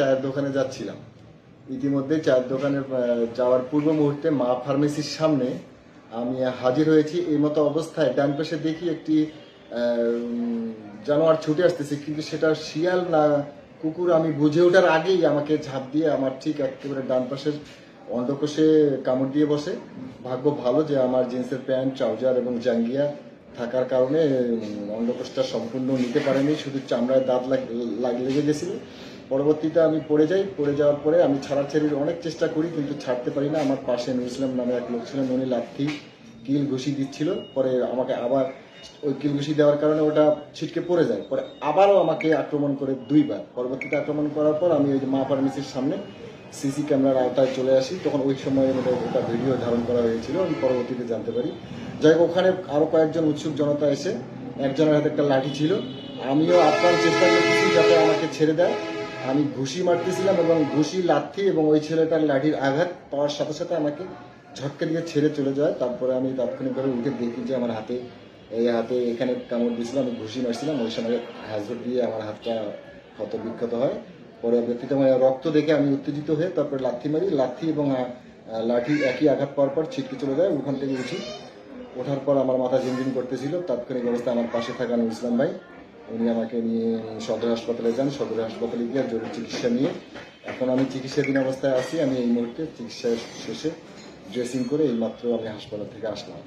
চায়ের দোকানে যাচ্ছিলাম। ইতিমধ্যে চায়ের দোকানে যাওয়ার পূর্ব মুহূর্তে মা ফার্মেসির সামনে আমি হাজির হয়েছি। এই মতো অবস্থায় ডান পাশে দেখি একটি জানোয়ার ছুটে আসতেছে কিন্তু সেটা শিয়াল না কুকুর আমি বুঝে ওঠার আগেই আমাকে ঝাঁপ দিয়ে আমার ঠিক একেবারে ডান পাশের অন্ডকোষে কামড় দিয়ে বসে। ভাগ্য ভালো যে আমার জিন্সের প্যান্ট ট্রাউজার এবং জাঙ্গিয়া থাকার কারণে উম, অন্ডকোষটা সম্পূর্ণ নিতে পারেনি শুধু চামড়ায় দাঁত লাগ- লেগে গেছিল। পরবর্তীতে আমি পড়ে যাই, পড়ে যাওয়ার পরে আমি ছাড়া ছাড়াছাড়ির অনেক চেষ্টা করি, কিন্তু ছাড়তে পারি না। আমার পাশে নুর ইসলাম নামে এক লোক ছিলেন, উনি লাথি, কিল ঘুষি দিচ্ছিল। পরে আমাকে আবার ওই কিল ঘুষি দেওয়ার কারণে ওটা ছিটকে পড়ে যায়। পরে আবারও আমাকে আক্রমণ করে দুইবার। পরবর্তীতে আক্রমণ করার পর আমি ওই যে মা ফার্মেসির সামনে সিসি ক্যামেরার আওতায় চলে আসি। তখন ওই সময় ওটা ওটা ভিডিও ধারণ করা হয়েছিল, আমি পরবর্তীতে জানতে পারি। যাই ওখানে আরও কয়েকজন উৎসুক জনতা এসে একজনের হাতে একটা লাঠি ছিল। আমিও আপনার চেষ্টা করতেছি যাতে আমাকে ছেড়ে দেয়। আমি ঘুষি মারতেছিলাম এবং ঘুষি লাথি এবং ওই ছেলেটার লাঠির আঘাত পাওয়ার সাথে সাথে আমাকে ঝটকা দিয়ে ছেড়ে চলে যায়। তারপরে আমি তাৎক্ষণিকভাবে উঠে দেখি যে আমার হাতে, এই হাতে এখানে কামড় দিয়েছিলাম আমি ঘুষি মারছিলাম। ওই সময় হ্যাজর দিয়ে আমার হাতটা ক্ষত বিক্ষত হয়। পরবর্তীতে আমার রক্ত দেখে আমি উত্তেজিত হয়ে তারপরে লাথি মারি। লাথি এবং লাঠি একই আঘাত পাওয়ার পর ছিটকে চলে যায়। ওখান থেকে উঠি। ওঠার পর আমার মাথা ঝিনঝিন করতেছিল। তাৎক্ষণিক অবস্থায় আমার পাশে থাকা ইসলাম ভাই উনি আমাকে নিয়ে সদর হাসপাতালে যান। সদর হাসপাতালে গিয়ে জরুরি চিকিৎসা নিয়ে এখন আমি চিকিৎসাধীন অবস্থায় আছি। আমি এই মুহূর্তে চিকিৎসা শেষে ড্রেসিং করে এইমাত্র আমি হাসপাতাল থেকে আসলাম।